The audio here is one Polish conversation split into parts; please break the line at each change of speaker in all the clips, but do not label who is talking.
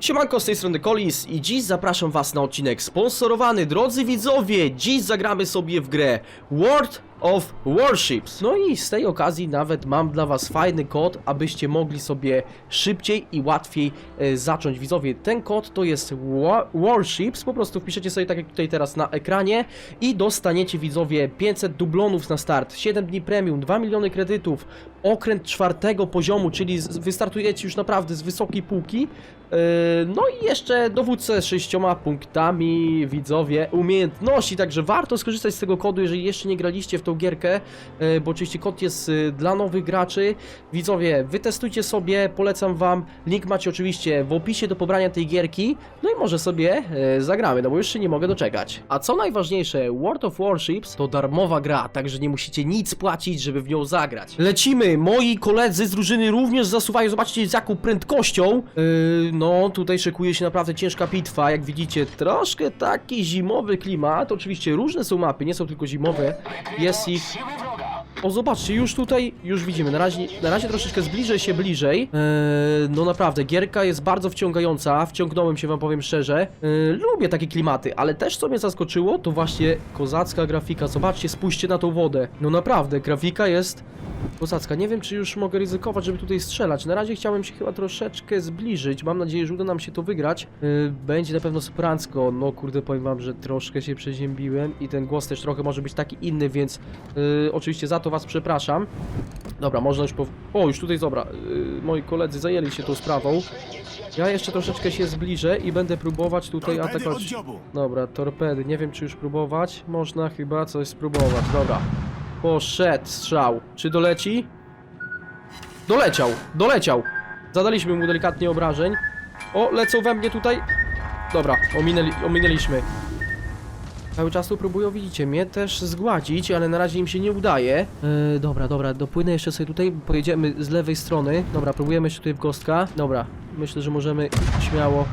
Siemanko, z tej strony Kolis i dziś zapraszam was na odcinek sponsorowany. Drodzy widzowie, dziś zagramy sobie w grę World of Warships. No i z tej okazji nawet mam dla was fajny kod, abyście mogli sobie szybciej i łatwiej e, zacząć. Widzowie, ten kod to jest wa Warships, po prostu wpiszecie sobie tak jak tutaj teraz na ekranie i dostaniecie widzowie 500 dublonów na start, 7 dni premium, 2 miliony kredytów, okręt czwartego poziomu, czyli wystartujecie już naprawdę z wysokiej półki. Yy, No i jeszcze dowódcę sześcioma punktami, widzowie, umiejętności, także warto skorzystać z tego kodu, jeżeli jeszcze nie graliście w tą gierkę, yy, bo oczywiście kod jest yy, dla nowych graczy. Widzowie, wytestujcie sobie, polecam wam, link macie oczywiście w opisie do pobrania tej gierki, no i może sobie yy, zagramy, no bo już się nie mogę doczekać. A co najważniejsze, World of Warships to darmowa gra, także nie musicie nic płacić, żeby w nią zagrać. Lecimy, moi koledzy z drużyny również zasuwają, zobaczcie z jaką prędkością. Yy, no, tutaj szykuje się naprawdę ciężka bitwa, jak widzicie, troszkę taki zimowy klimat, oczywiście różne są mapy, nie są tylko zimowe, jest ich... O, zobaczcie, już tutaj, już widzimy, na razie, na razie troszeczkę zbliżę się bliżej. Eee, no naprawdę, gierka jest bardzo wciągająca, wciągnąłem się wam powiem szczerze. Eee, lubię takie klimaty, ale też co mnie zaskoczyło, to właśnie kozacka grafika. Zobaczcie, spójrzcie na tą wodę. No naprawdę, grafika jest kozacka. Nie wiem, czy już mogę ryzykować, żeby tutaj strzelać. Na razie chciałem się chyba troszeczkę zbliżyć. Mam nadzieję, że uda nam się to wygrać. Eee, będzie na pewno superancko. No kurde, powiem wam, że troszkę się przeziębiłem i ten głos też trochę może być taki inny, więc Yy, oczywiście za to was przepraszam. Dobra, można już po... O, już tutaj, dobra, yy, moi koledzy zajęli się tą sprawą. Ja jeszcze troszeczkę się zbliżę i będę próbować tutaj atakować. Dobra, torpedy, nie wiem czy już próbować. Można chyba coś spróbować, dobra. Poszedł strzał. Czy doleci? Doleciał, doleciał. Zadaliśmy mu delikatnie obrażeń. O, lecą we mnie tutaj. Dobra, ominęli, ominęliśmy. Cały czas tu próbują, widzicie, mnie też zgładzić, ale na razie im się nie udaje. Yy, dobra, dobra, dopłynę jeszcze sobie tutaj, pojedziemy z lewej strony. Dobra, próbujemy jeszcze tutaj w kostka. Dobra, myślę, że możemy śmiało...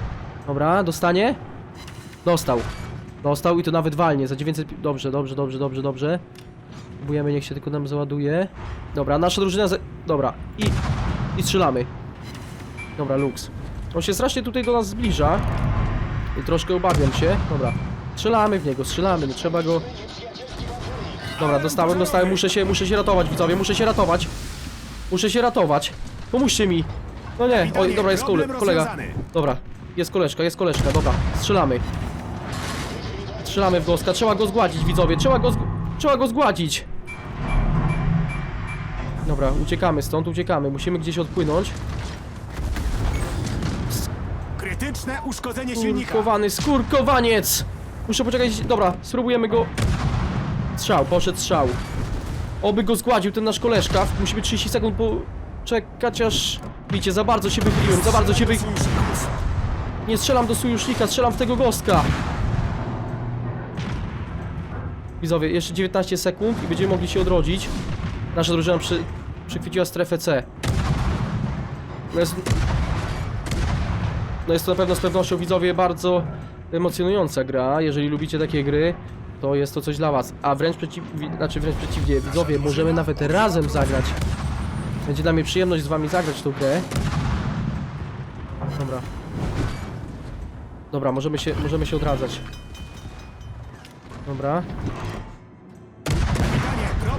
Dobra, dostanie? Dostał. Dostał i to nawet walnie, za 900... pi- Dobrze, dobrze, dobrze, dobrze, dobrze. Próbujemy, niech się tylko nam załaduje. Dobra, nasza drużyna... Ze... Dobra, i... I strzelamy. Dobra, Lux. On się strasznie tutaj do nas zbliża. I troszkę obawiam się. Dobra. Strzelamy w niego, strzelamy, no trzeba go... Dobra, dostałem, dostałem, muszę się, muszę się ratować, widzowie, muszę się ratować. Muszę się ratować. Pomóżcie mi. No nie, oj, dobra, jest kole, kolega. Dobra, jest koleżka, jest koleżka, dobra, strzelamy. Strzelamy w goska, trzeba go zgładzić, widzowie, trzeba go, zg- trzeba go zgładzić. Dobra, uciekamy stąd, uciekamy, musimy gdzieś odpłynąć.
Krytyczne uszkodzenie silnika.
Skurkowany skurkowaniec! Muszę poczekać, dobra, spróbujemy go... Strzał, poszedł strzał. Oby go zgładził ten nasz koleżka, musimy 30 sekund poczekać aż... Widzicie, za bardzo się wychyliłem, za bardzo się wy... Nie strzelam do sojusznika, strzelam w tego gostka. Widzowie, jeszcze 19 sekund i będziemy mogli się odrodzić. Nasza drużyna przy... przychwyciła strefę C. No jest... No jest to na pewno z pewnością widzowie bardzo emocjonująca gra. Jeżeli lubicie takie gry, to jest to coś dla was. A wręcz przeciw... wi- znaczy wręcz przeciwnie, widzowie, możemy nawet razem zagrać. Będzie dla mnie przyjemność z wami zagrać tą grę. Dobra. Dobra, możemy się, możemy się odradzać. Dobra.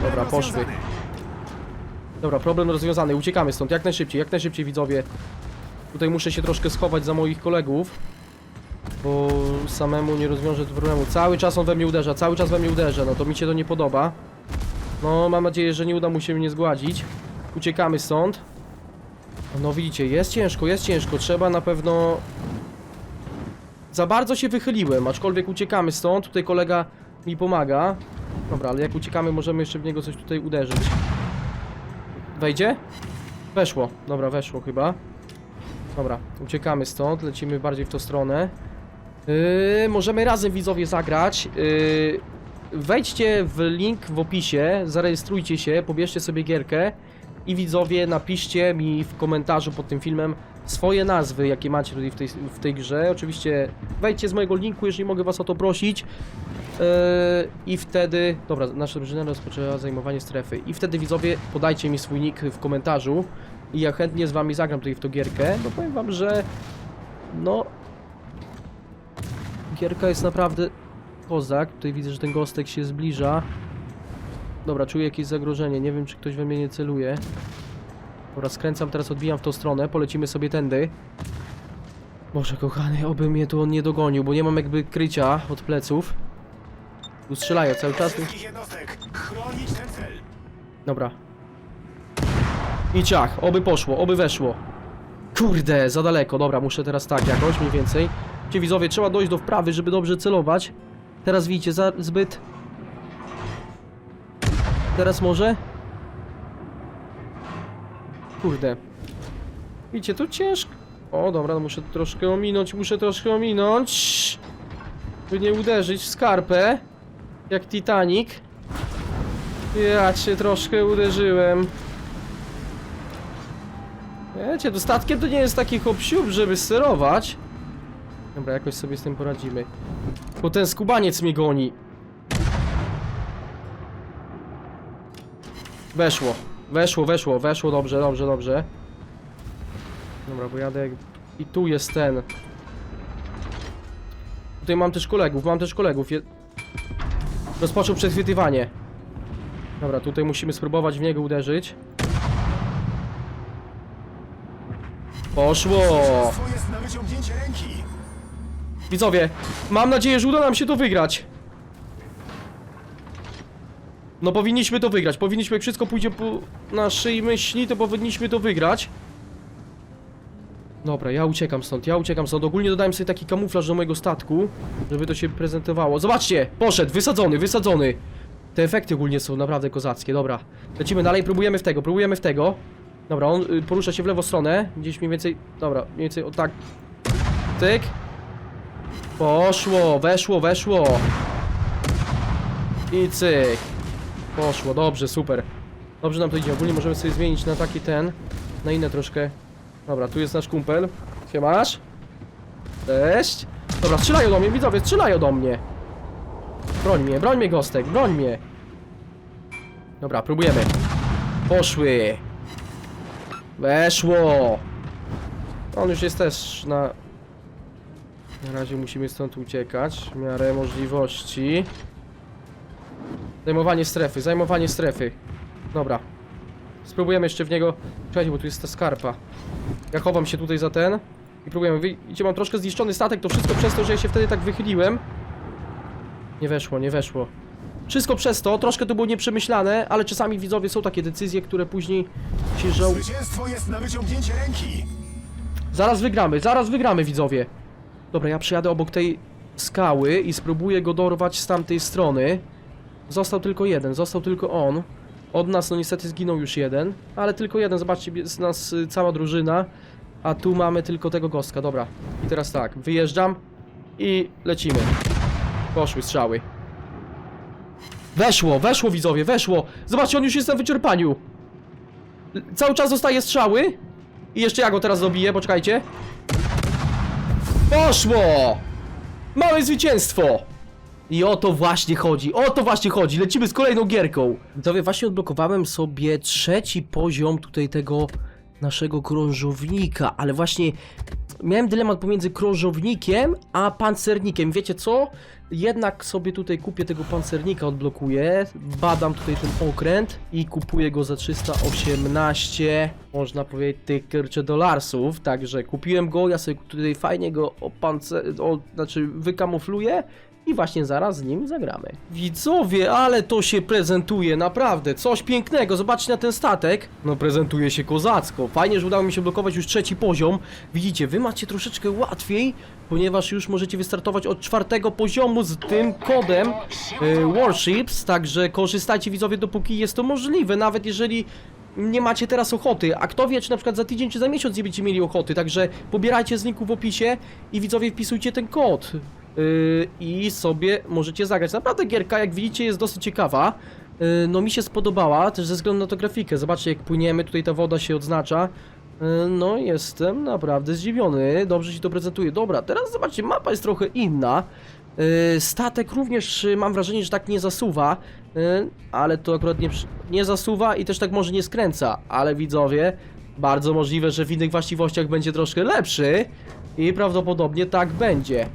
Dobra, poszły. Dobra, problem rozwiązany. Uciekamy stąd jak najszybciej, jak najszybciej widzowie. Tutaj muszę się troszkę schować za moich kolegów. Bo samemu nie rozwiążę tego problemu. Cały czas on we mnie uderza, cały czas we mnie uderza. No to mi się to nie podoba. No, mam nadzieję, że nie uda mu się mnie zgładzić. Uciekamy stąd. No widzicie, jest ciężko, jest ciężko. Trzeba na pewno... Za bardzo się wychyliłem, aczkolwiek uciekamy stąd. Tutaj kolega mi pomaga. Dobra, ale jak uciekamy, możemy jeszcze w niego coś tutaj uderzyć. Wejdzie? Weszło. Dobra, weszło chyba. Dobra, uciekamy stąd, lecimy bardziej w tą stronę. Yy, możemy razem widzowie zagrać. Yy, wejdźcie w link w opisie, zarejestrujcie się, pobierzcie sobie gierkę i widzowie napiszcie mi w komentarzu pod tym filmem swoje nazwy, jakie macie tutaj w tej, w tej grze. Oczywiście wejdźcie z mojego linku, jeżeli mogę was o to prosić. Yy, I wtedy, dobra, nasza drużyna rozpoczęła zajmowanie strefy. I wtedy widzowie podajcie mi swój nick w komentarzu i ja chętnie z wami zagram tutaj w tą gierkę, bo powiem wam, że No... Gierka jest naprawdę kozak. Tutaj widzę, że ten gostek się zbliża. Dobra, czuję jakieś zagrożenie. Nie wiem, czy ktoś we mnie nie celuje. Dobra, skręcam, teraz odbijam w tą stronę. Polecimy sobie tędy. Boże kochany, oby mnie tu on nie dogonił, bo nie mam jakby krycia od pleców. Tu strzelają cały czas. Dobra. I ciach, oby poszło, oby weszło. Kurde, za daleko. Dobra, muszę teraz tak jakoś, mniej więcej. Ci widzowie, trzeba dojść do wprawy, żeby dobrze celować. Teraz widzicie, za, zbyt... Teraz może? Kurde. Widzicie, to ciężko. O, dobra, no muszę troszkę ominąć, muszę troszkę ominąć. By nie uderzyć w skarpę. Jak Titanic. Ja cię troszkę uderzyłem. Wiecie, to statkiem to nie jest taki hop żeby sterować. Dobra, jakoś sobie z tym poradzimy. Bo ten skubaniec mnie goni. Weszło. Weszło, weszło, weszło, dobrze, dobrze, dobrze. Dobra, bo jadę jak... I tu jest ten. Tutaj mam też kolegów, mam też kolegów. Je... Rozpoczął przechwytywanie. Dobra, tutaj musimy spróbować w niego uderzyć. Poszło! Widzowie, mam nadzieję, że uda nam się to wygrać. No powinniśmy to wygrać. Powinniśmy, jak wszystko pójdzie po naszej myśli, to powinniśmy to wygrać. Dobra, ja uciekam stąd, ja uciekam stąd. Ogólnie dodałem sobie taki kamuflaż do mojego statku, żeby to się prezentowało. Zobaczcie, poszedł, wysadzony, wysadzony. Te efekty ogólnie są naprawdę kozackie, dobra. Lecimy dalej, próbujemy w tego, próbujemy w tego. Dobra, on y, porusza się w lewą stronę, gdzieś mniej więcej, dobra, mniej więcej o tak. Tyk. Poszło, weszło, weszło. I cyk. Poszło, dobrze, super. Dobrze nam to idzie. Ogólnie możemy sobie zmienić na taki ten, na inne troszkę. Dobra, tu jest nasz kumpel. Siemasz? Cześć. Dobra, strzelają do mnie, widzowie, strzelają do mnie. Broń mnie, broń mnie, Gostek, broń mnie. Dobra, próbujemy. Poszły. Weszło. On już jest też na... Na razie musimy stąd uciekać w miarę możliwości. Zajmowanie strefy, zajmowanie strefy. Dobra. Spróbujemy jeszcze w niego... Czekajcie, bo tu jest ta skarpa. Ja chowam się tutaj za ten. I próbujemy. Widzicie, mam troszkę zniszczony statek, to wszystko przez to, że ja się wtedy tak wychyliłem. Nie weszło, nie weszło. Wszystko przez to, troszkę to było nieprzemyślane, ale czasami widzowie są takie decyzje, które później się żał...
Zwycięstwo jest na wyciągnięcie ręki.
Zaraz wygramy, zaraz wygramy widzowie. Dobra, ja przyjadę obok tej skały i spróbuję go dorwać z tamtej strony. Został tylko jeden, został tylko on. Od nas no niestety zginął już jeden, ale tylko jeden, zobaczcie, jest nas y, cała drużyna. A tu mamy tylko tego gostka, dobra. I teraz tak, wyjeżdżam i lecimy. Poszły strzały. Weszło, weszło widzowie, weszło. Zobaczcie, on już jest na wyczerpaniu. Cały czas dostaje strzały. I jeszcze ja go teraz dobiję, poczekajcie. Poszło! Małe zwycięstwo! I o to właśnie chodzi, o to właśnie chodzi, lecimy z kolejną gierką. Widzowie, właśnie odblokowałem sobie trzeci poziom tutaj tego naszego krążownika, ale właśnie miałem dylemat pomiędzy krążownikiem a pancernikiem. Wiecie co? Jednak sobie tutaj kupię tego pancernika, odblokuję, badam tutaj ten okręt i kupuję go za 318, można powiedzieć, tych kurczę dolarsów, także kupiłem go, ja sobie tutaj fajnie go opance... o, znaczy wykamufluję i właśnie zaraz z nim zagramy. Widzowie, ale to się prezentuje, naprawdę, coś pięknego, zobaczcie na ten statek. No prezentuje się kozacko, fajnie, że udało mi się blokować już trzeci poziom. Widzicie, wy macie troszeczkę łatwiej, ponieważ już możecie wystartować od czwartego poziomu z tym kodem e, Warships, także korzystajcie widzowie dopóki jest to możliwe, nawet jeżeli nie macie teraz ochoty, a kto wie, czy na przykład za tydzień czy za miesiąc nie będziecie mieli ochoty, także pobierajcie z linku w opisie i widzowie wpisujcie ten kod yy, i sobie możecie zagrać. Naprawdę gierka, jak widzicie, jest dosyć ciekawa. Yy, no mi się spodobała, też ze względu na to grafikę. Zobaczcie, jak płyniemy, tutaj ta woda się odznacza. Yy, No, jestem naprawdę zdziwiony. Dobrze się to prezentuje. Dobra, teraz zobaczcie, mapa jest trochę inna. Statek również yy, mam wrażenie, że tak nie zasuwa, ale to akurat nie, nie zasuwa i też tak może nie skręca, ale widzowie, bardzo możliwe, że w innych właściwościach będzie troszkę lepszy. I prawdopodobnie tak będzie.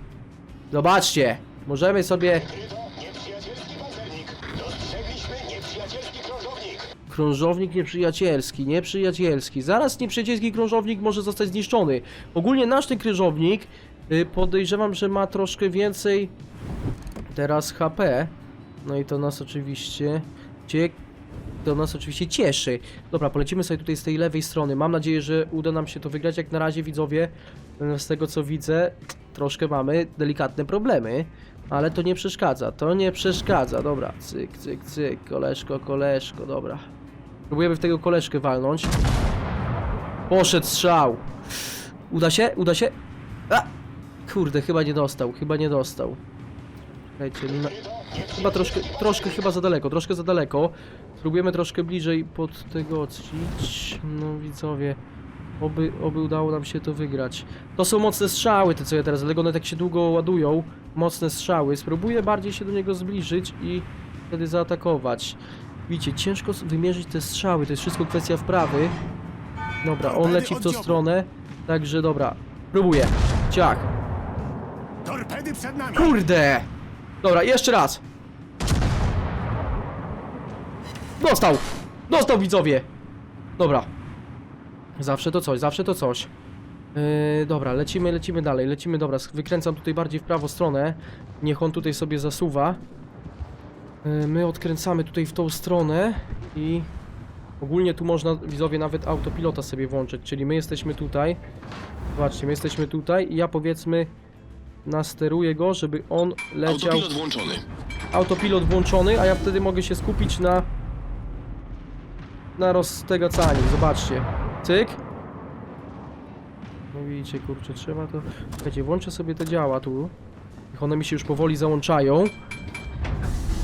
Zobaczcie, możemy sobie...
Krążownik.
Nieprzyjacielski, nieprzyjacielski. Zaraz nieprzyjacielski krążownik może zostać zniszczony. Ogólnie nasz ten krążownik y, podejrzewam, że ma troszkę więcej teraz HP. No i to nas oczywiście cie... to nas oczywiście cieszy. Dobra, polecimy sobie tutaj z tej lewej strony. Mam nadzieję, że uda nam się to wygrać. Jak na razie widzowie, z tego co widzę, troszkę mamy delikatne problemy. Ale to nie przeszkadza, to nie przeszkadza. Dobra, cyk, cyk, cyk, koleżko, koleżko, dobra. Próbujemy w tego koleżkę walnąć. Poszedł strzał. Uda się? Uda się? A! Kurde, chyba nie dostał, chyba nie dostał. Czekajcie. Chyba troszkę, troszkę chyba za daleko, troszkę za daleko. Spróbujemy troszkę bliżej pod tego odstrzelić. No widzowie, oby, oby udało nam się to wygrać. To są mocne strzały, te co ja teraz, dlatego one tak się długo ładują. Mocne strzały. Spróbuję bardziej się do niego zbliżyć i wtedy zaatakować. Widzicie, ciężko wymierzyć te strzały, to jest wszystko kwestia wprawy. Dobra, on leci w tą stronę, także dobra. Próbuję. Ciach.
Torpedy przed nami.
Kurde! Dobra, jeszcze raz. Dostał! Dostał widzowie! Dobra. Zawsze to coś, zawsze to coś. Yy, dobra, lecimy, lecimy dalej, lecimy, dobra, wykręcam tutaj bardziej w prawą stronę. Niech on tutaj sobie zasuwa. Yy, my odkręcamy tutaj w tą stronę i ogólnie tu można, widzowie, nawet autopilota sobie włączyć, czyli my jesteśmy tutaj. Zobaczcie, my jesteśmy tutaj i ja powiedzmy nasteruję go, żeby on leciał
Autopilot włączony.
autopilot włączony, a ja wtedy mogę się skupić na na roztegacaniu. Zobaczcie. Cyk. No widzicie, kurczę, trzeba to... Słuchajcie, włączę sobie to działa tu. Niech one mi się już powoli załączają.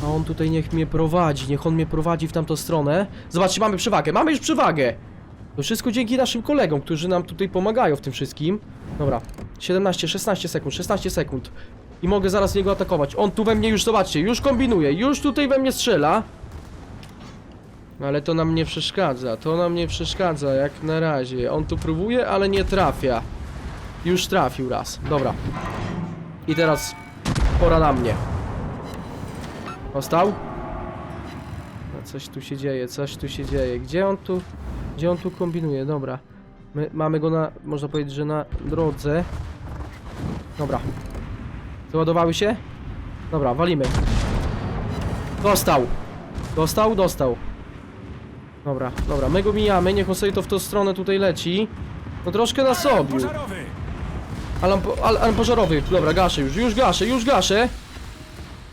A on tutaj niech mnie prowadzi, niech on mnie prowadzi w tamtą stronę. Zobaczcie, mamy przewagę, mamy już przewagę! To wszystko dzięki naszym kolegom, którzy nam tutaj pomagają w tym wszystkim. Dobra, 17, 16 sekund, 16 sekund. I mogę zaraz niego atakować. On tu we mnie już, zobaczcie, już kombinuje, już tutaj we mnie strzela. Ale to nam nie przeszkadza, to nam nie przeszkadza, jak na razie. On tu próbuje, ale nie trafia. Już trafił raz, dobra. I teraz pora na mnie. Dostał? No coś tu się dzieje, coś tu się dzieje. Gdzie on tu, gdzie on tu kombinuje? Dobra. My mamy go na, można powiedzieć, że na drodze. Dobra. Załadowały się? Dobra, walimy. Dostał. Dostał, dostał. Dobra, dobra, my go mijamy, niech on sobie to w tą stronę tutaj leci. No troszkę nas obił.
Pożarowy.
Alarm, po, al, alarm pożarowy. Dobra, gaszę już, już gaszę, już gaszę.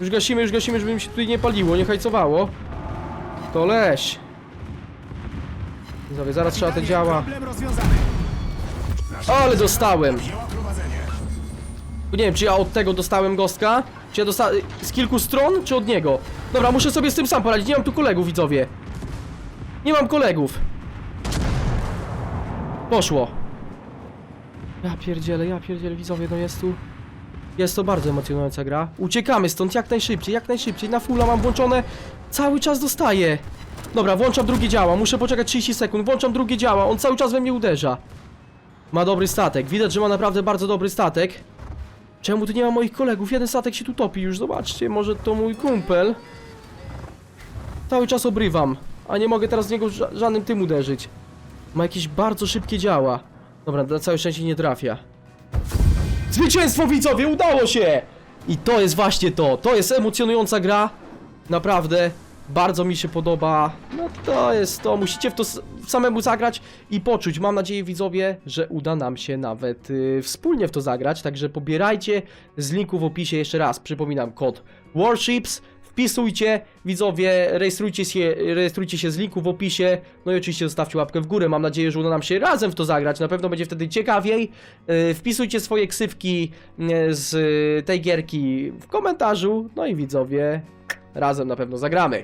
Już gasimy, już gasimy, żeby mi się tutaj nie paliło, nie hajcowało. To leś. Widzowie, zaraz trzeba te działa.
Problem rozwiązany.
Ale dostałem.
Wzięła prowadzenie.
Nie wiem, czy ja od tego dostałem gostka? Czy ja dostałem z kilku stron, czy od niego? Dobra, muszę sobie z tym sam poradzić. Nie mam tu kolegów, widzowie. Nie mam kolegów. Poszło. Ja pierdzielę, ja pierdzielę, widzowie, no jest tu... Jest to bardzo emocjonująca gra. Uciekamy stąd jak najszybciej, jak najszybciej. Na fulla mam włączone. Cały czas dostaję. Dobra, włączam drugie działa. Muszę poczekać 30 sekund. Włączam drugie działa. On cały czas we mnie uderza. Ma dobry statek. Widać, że ma naprawdę bardzo dobry statek. Czemu tu nie ma moich kolegów? Jeden statek się tu topi już, zobaczcie, może to mój kumpel. Cały czas obrywam, a nie mogę teraz z niego ża żadnym tym uderzyć. Ma jakieś bardzo szybkie działa. Dobra, na całe szczęście nie trafia. Zwycięstwo widzowie, udało się! I to jest właśnie to, to jest emocjonująca gra. Naprawdę, bardzo mi się podoba. No to jest to, musicie w to samemu zagrać i poczuć. Mam nadzieję widzowie, że uda nam się nawet y, wspólnie w to zagrać. Także pobierajcie z linku w opisie jeszcze raz. Przypominam kod Warships. Wpisujcie, widzowie, rejestrujcie się, rejestrujcie się z linku w opisie. No i oczywiście zostawcie łapkę w górę. Mam nadzieję, że uda nam się razem w to zagrać. Na pewno będzie wtedy ciekawiej. Y, Wpisujcie swoje ksywki y, z tej gierki w komentarzu. No i widzowie, razem na pewno zagramy.